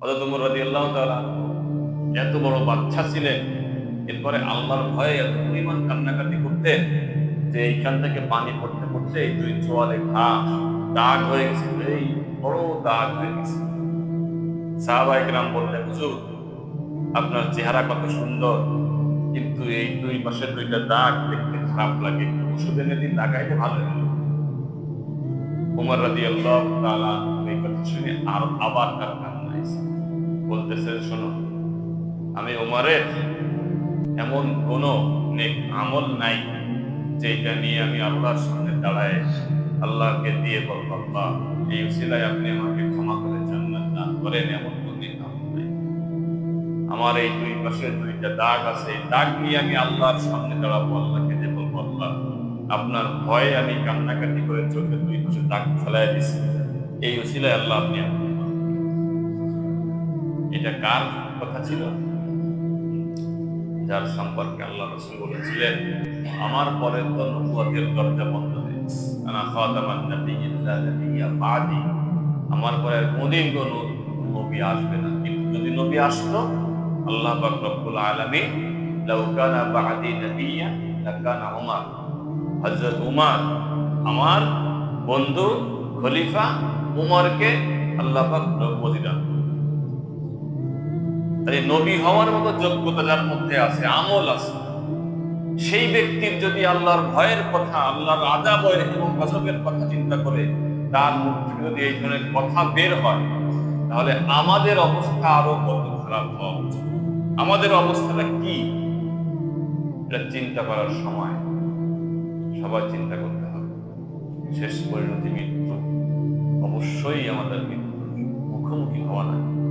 হযরত উমর রাদিয়াল্লাহু তাআলা এত বড় বাচ্চা ছিলেন, এরপরে আল্লাহর ভয়ে এত পরিমাণ কান্নাকাটি করতেন যে এইখান থেকে পানি পড়তে পড়তে এই দুই চোয়ালে ঘাস, দাগ হয়ে গেছে, এই বড় দাগ হয়ে গেছে। সাহাবাই গ্রাম বললেন, হুজুর, আপনার চেহারা কত সুন্দর, কিন্তু এই দুই পাশে দুইটা দাগ দেখতে খারাপ লাগে ওষুধ এনে দিন, লাগাইলে ভালো হলো উমর রাদি আল্লাহ তালা এই কথা শুনে আর আবার তার এসে বলতেছে শোনো, আমি উমরের এমন কোন আমল নাই যেটা নিয়ে আমি আল্লাহর সামনে দাঁড়ায় আল্লাহকে দিয়ে বলব, আল্লাহ, এই উসিলায় আপনি আমাকে ক্ষমা করে জান্নাত দান করেন, এমন কোন আমল নাই আমার এই দুই পাশে দুইটা দাগ আছে দাগ নিয়ে আমি আল্লাহর সামনে দাঁড়াবো, আল্লাহকে যে বলব, আল্লাহ, আপনার ভয়ে আমি কান্নাকাটি করে চোখে দুই পাশে দাগ ফেলাই দিছি এই উসিলায় আল্লাহ আপনি। এটা কার কথা ছিল? যার সম্পর্কে আল্লাহ রসুল বলেছিলেন, আমার পরে তো নবুয়তের দরজা বন্ধ নাবিয়্যা আমার পরে কোনদিন কোন নবী আসবে না। কিন্তু যদি নবী আসতো, আল্লাহ পাক রব্বুল আলামিন, লাউ কানা নাবিয়্যা লাকানা উমার। উমার, আমার বন্ধু খলিফা উমরকে আল্লাহ পাক নবুয়তি দান তাই নবী হওয়ার মতো যোগ্যতা যার মধ্যে আছে, আমল আছে। সেই ব্যক্তির যদি আল্লাহর ভয়ের কথা, আল্লাহর আজাবের এবং গজবের কথা চিন্তা করে, তার মুখ যদি এই ধরনের কথা বের হয়, তাহলে আমাদের অবস্থা আরও কত খারাপ হওয়া উচিত আমাদের অবস্থাটা কি? এটা চিন্তা করার সময়। সবাই চিন্তা করতে হবে। শেষ পরিণতি মৃত্যু। অবশ্যই আমাদের মৃত্যু মুখোমুখি হওয়া লাগে